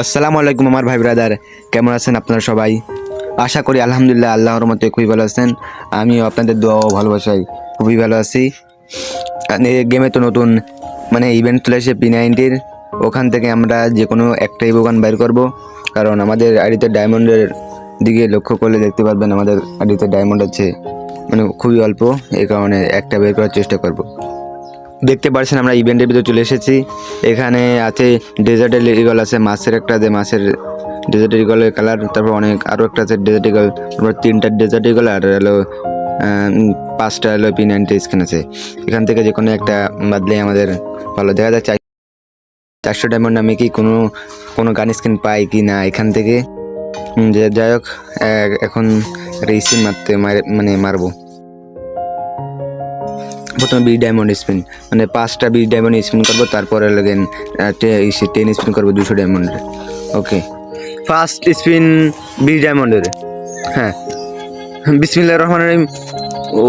আসসালামু আলাইকুম আমার ভাই ব্রাদার, কেমন আছেন আপনারা সবাই? আশা করি আলহামদুলিল্লাহ আল্লাহর মতে খুবই ভালো আছেন। আমিও আপনাদের দোয়া ও ভালোবাসাই খুবই ভালো আছি। গেমে তো নতুন মানে ইভেন্ট চলে আসে পি নাইনটির ওখান থেকে আমরা যে কোনো একটাই দোকান বাইর করব। কারণ আমাদের আড়িতে ডায়মন্ডের দিকে লক্ষ্য করলে দেখতে পারবেন আমাদের আড়িতে ডায়মন্ড আছে। মানে খুবই অল্প, এই কারণে একটা বের করার চেষ্টা করব। দেখতে পাচ্ছেন আমরা ইভেন্টের ভিতরে চলে এসেছি। এখানে আছে ডেজার্টের ইগল আছে, মাছের একটা যে মাছের ডেজার্ট ইগলের কালার তারপর অনেক আরও একটা আছে ডেজার্ট ইগল তারপর তিনটা ডেজার্ট ইগল আর হলো পাঁচটা হলো পি নাইনটি স্ক্যান আছে। এখান থেকে যে কোনো একটা বাদলে আমাদের ভালো দেখা যায়। চাই চারশো ডায়মন্ড আমি কি কোনো কোনো গান স্ক্রিন পাই কি না এখান থেকে? যাই হোক এখন রেসিন মারতে মার- মানে মারবো। প্রথমে বি ডায়মন্ড স্পিন মানে পাঁচটা বি ডায়মন্ড স্পিন করব, তারপরে লাগেন টেন স্পিন করব দুশো ডায়মন্ডের ওকে ফার্স্ট স্পিন বি ডায়মন্ডের হ্যাঁ বিসমিল্লা রহমান রহিম। ও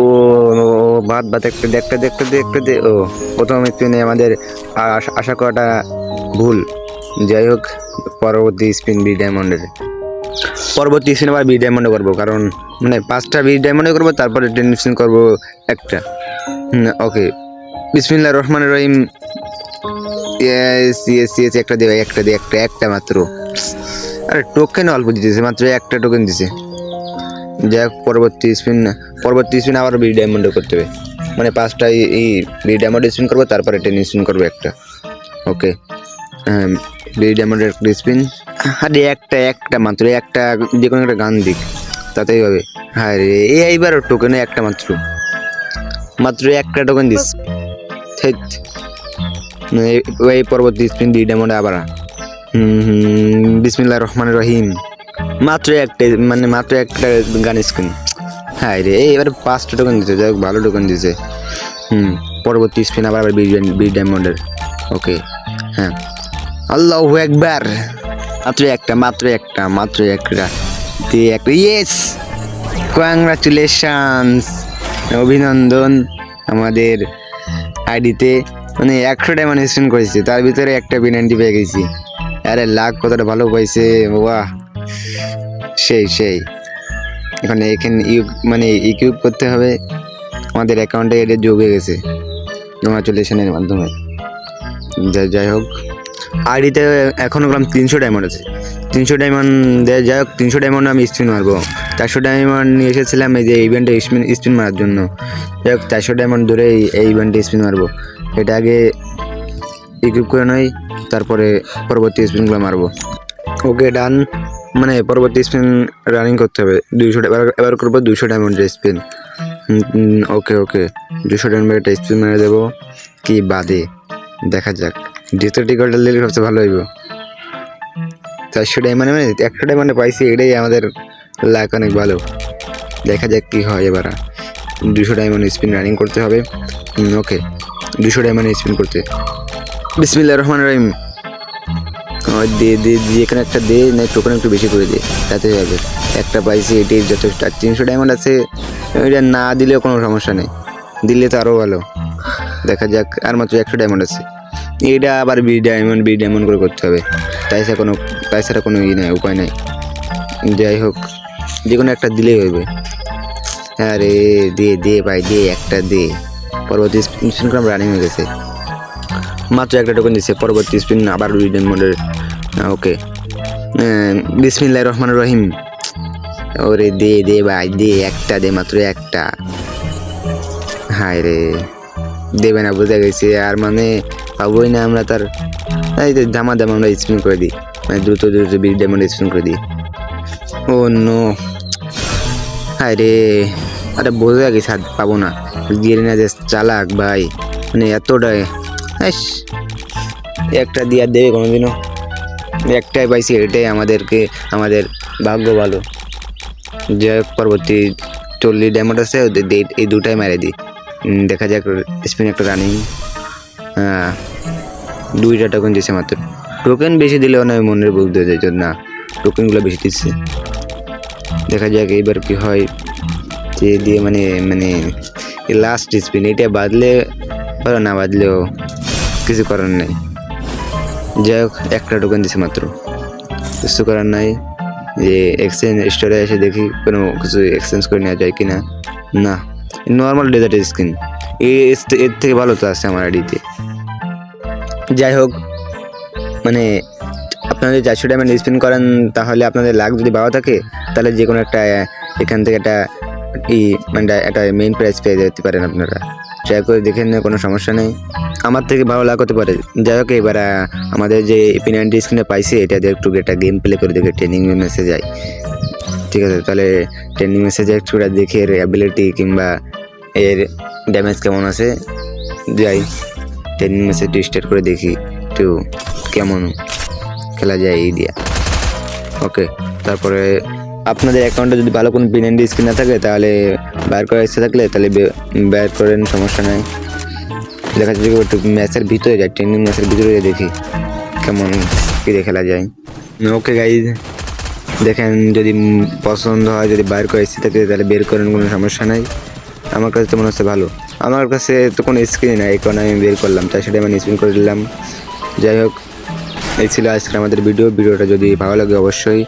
ভাত বাদ একটা দেখতে দেখতে দেখতে, দে, ও, প্রথম স্পিনে আমাদের আশা করাটা ভুল। যাই হোক, পরবর্তী স্পিন বি ডায়মন্ডের পরবর্তী স্পিন আবার বি ডায়মন্ডে করব, কারণ মানে পাঁচটা বি ডায়মন্ডে করব, তারপরে টেন স্পিন করব একটা। ওকে। বিসমিল্লা রহমান রহিম। একটা দে ভাই, একটা দে একটা একটা মাত্র। আরে টোকেন অল্প দিতেছে মাত্র একটা টোকেন দিছে। যাই হোক পরবর্তী স্পিন পরবর্তী স্পিন আবার বি ডায়মন্ডে করতে হবে। মানে পাঁচটা এই- বি ডায়মন্ডে স্পিন করব তারপরে টেন স্পিন করব একটা। ওকে। বি ডায়মন্ডের একটা স্পিন আরে একটা একটা মাত্র একটা যে কোনো একটা গান দিক। তাতেই হবে। হ্যাঁ রে এই এইবারও টোকেনে একটা মাত্র। মাত্র একটা টোকেন দিস। এই- পরবর্তী স্পিন বি ডায়মন্ডে আবার। বিসমিল্লাহ রহমান রহিম। মাত্র একটা মানে মাত্র একটা গান স্ক্রিন। হ্যাঁ রে এবার পাঁচটা টোকেন দিতে যাই ভালো টোকেন দিছে। হুম, পরবর্তী স্পিন আবার আবার বি ডায়মন্ডের ওকে হ্যাঁ। আল্লাহ একবার মাত্র একটা মাত্র একটা মাত্র একটা। দিয়ে একটা ইয়েস কংগ্রাচুলেশনস অভিনন্দন আমাদের আইডিতে। মানে একশো ডায়মন্ড স্পিন করেছি, তার ভিতরে একটা বিনাইনটি পেয়ে গেছি। আরে লাখ, কতটা ভালো পাইছে বাহ সেই সেই। এখন এখানে ইউ মানে ইকুইপ করতে হবে। আমাদের অ্যাকাউন্টে এটা যোগ হয়ে গেছে। কংগ্রাচুলেশনের মাধ্যমে। যাই হোক। আইডিতে এখনও গ্রাম তিনশো ডায়মন্ড আছে। তিনশো ডায়মন্ড যাই হোক তিনশো ডায়মন্ড আমি স্পিন মারবো। চারশো ডায়মন্ড নিয়ে এসেছিলাম এই যে ইভেন্টে স্পিন স্পিন মারার জন্য। যাই হোক চারশো ডায়মন্ড ধরে এই- ইভেন্টে স্পিন মারবো। এটা আগে ইকুইপ করে নই, তারপরে পরবর্তী স্পিনগুলো মারবো। ওকে ডান মানে পরবর্তী স্পিন রানিং করতে হবে। দুইশো এবার এবার করব দুশো ডায়মন্ডের স্পিন ওকে ওকে। দুশো ডায়মন্ডের একটা স্পিন মেরে দেবো। কি বাদে। দেখা যাক। দ্বিতীয় টিকটটা দিলে সবচেয়ে ভালো হইব। চারশো ডায়মন্ডে মানে একশো ডায়মন্ডে পাইছি, এটাই আমাদের লাখ অনেক ভালো। দেখা যাক কি হয় এবার। দুশো ডায়মন্ড স্পিন রানিং করতে হবে। ওকে দুশো ডায়মন্ড স্পিন করতে। বিসমিল্লা রহমান রহিম। দে দে দিয়ে এখানে একটা দে না টোকেন একটু বেশি করে দে, তাতে হবে একটা পাইছি, এটাই যথেষ্ট। আর তিনশো ডায়মন্ড আছে, এটা না দিলেও কোনো সমস্যা নেই। দিলে তো আরও ভালো। দেখা যাক, আর মাত্র একশো ডায়মন্ড আছে। এটা আবার বি ডায়মন্ড বি ডায়মন্ড করে করতে হবে। তাই ছাড়া কোনো, তাই ছাড়া কোনো ই নাই, উপায় নাই। যাই হোক যে কোনো একটা দিলেই হইবে। আরে, দে দে ভাই, দে, একটা দে। পরবর্তী স্পিন ক্রাম রানিং হয়ে গেছে। মাত্র একটা টোকেন দিচ্ছে পরবর্তী স্পিন আবার বি ডায়মন্ডের ওকে বিসমিল্লাহ রহমান রহিম। ওরে, দে দে ভাই, দে, একটা দে, মাত্র একটা। হায় রে, দেবে না, বুঝে গেছে। আর মানে পাবোই না আমরা তার এই যে দামা আমরা স্পিন করে দিই। মানে দ্রুত দ্রুত বিগ ডায়মন্ড স্পিন করে দিই। ও নো। হায় রে আরে বোঝা গেছে আর পাবো না। গিয়ে না যে চালাক ভাই। মানে এতটাই ইস, একটা দিয়ে আর দেবে কোনোদিনও। একটাই পাইছি এটাই আমাদেরকে আমাদের ভাগ্য ভালো। যে পরবর্তী চল্লিশ ডায়মন্ড আছে এই দুটাই মেরে দিই। দেখা যাক স্পিন একটা রানিং হ্যাঁ। দুইটা টোকেন দিছে মাত্র। টোকেন বেশি দিলেও না মনের বুক দিয়ে যায় না। টোকেনগুলো বেশি দিচ্ছে। দেখা যাক এইবার কি হয়। যে দিয়ে মানে মানে লাস্ট স্পিন এটা বাদলে ভালো না, বাদলেও কিছু করার নেই। যাই হোক, একটা টোকেন দিছে মাত্র। কিছু করার নাই। যে এক্সচেঞ্জ স্টোরে এসে দেখি কোনো কিছু এক্সচেঞ্জ করে নেওয়া যায় কি না না নর্মাল ডেজার্ট স্কিন এর থেকে ভালো তো আছে আমার আইডিতে। যাই হোক মানে আপনারা যদি চারশো ডায়মন্ড স্পিন করেন, তাহলে আপনাদের লাখ যদি ভালো থাকে, তাহলে যে কোনো একটা, এখান থেকে একটা ই মানে একটা মেইন প্রাইস পেয়ে যেতে পারেন আপনারা। ট্রাই করে দেখে নিন, কোনো সমস্যা নেই। আমার থেকে ভালো লাখ হতে পারে। যাই হোক, এবার আমাদের যে এপি নাইনটি স্ক্রিনে পাইছে, এটা দিয়ে একটু একটা গেম প্লে করে দেখে ট্রেনিং মেসেজ যায় ঠিক আছে, তাহলে ট্রেনিং মেসেজে একটু দেখে এর অ্যাবিলিটি কিংবা এর ড্যামেজ কেমন আছে। যাই। ট্রেনিং মেসেজটি স্টার্ট করে দেখি একটু কেমন খেলা যায় এই দিয়া। ওকে, তারপরে আপনাদের অ্যাকাউন্টে যদি ভালো কোনো বিনান্ডি স্ক্রিন না থাকে, তাহলে বাইর করার ইচ্ছা থাকলে তাহলে বে- বের করেন, সমস্যা নাই। দেখা যাচ্ছে একটু ম্যাচের ভিতরে যায় ট্রেনিং ম্যাচের ভিতরে দেখি কেমন দিয়ে খেলা যায়। ওকে গাইজ দেখেন যদি পছন্দ হয়, যদি বাইর করার ইচ্ছে থাকে, তাহলে বের করেন, কোনো সমস্যা নাই। আমার কাছে তো মনে হচ্ছে ভালো। আমার কাছে তো কোনো স্ক্রিন নাই কারণ আমি বের করলাম। তাই সেটা আমি স্ক্রিন করে দিলাম। যাই হোক এই ছিল আজকের আমাদের ভিডিও ভিডিওটা যদি ভালো লাগে অবশ্যই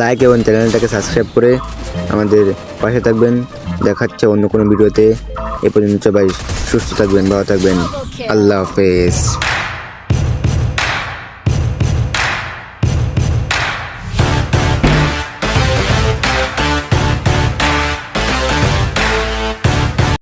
লাইক এবং চ্যানেলটাকে সাবস্ক্রাইব করে আমাদের পাশে থাকবেন। দেখাচ্ছে অন্য কোনো ভিডিওতে এ পর্যন্ত সবাই সুস্থ থাকবেন ভালো থাকবেন। আল্লাহ হাফেজ।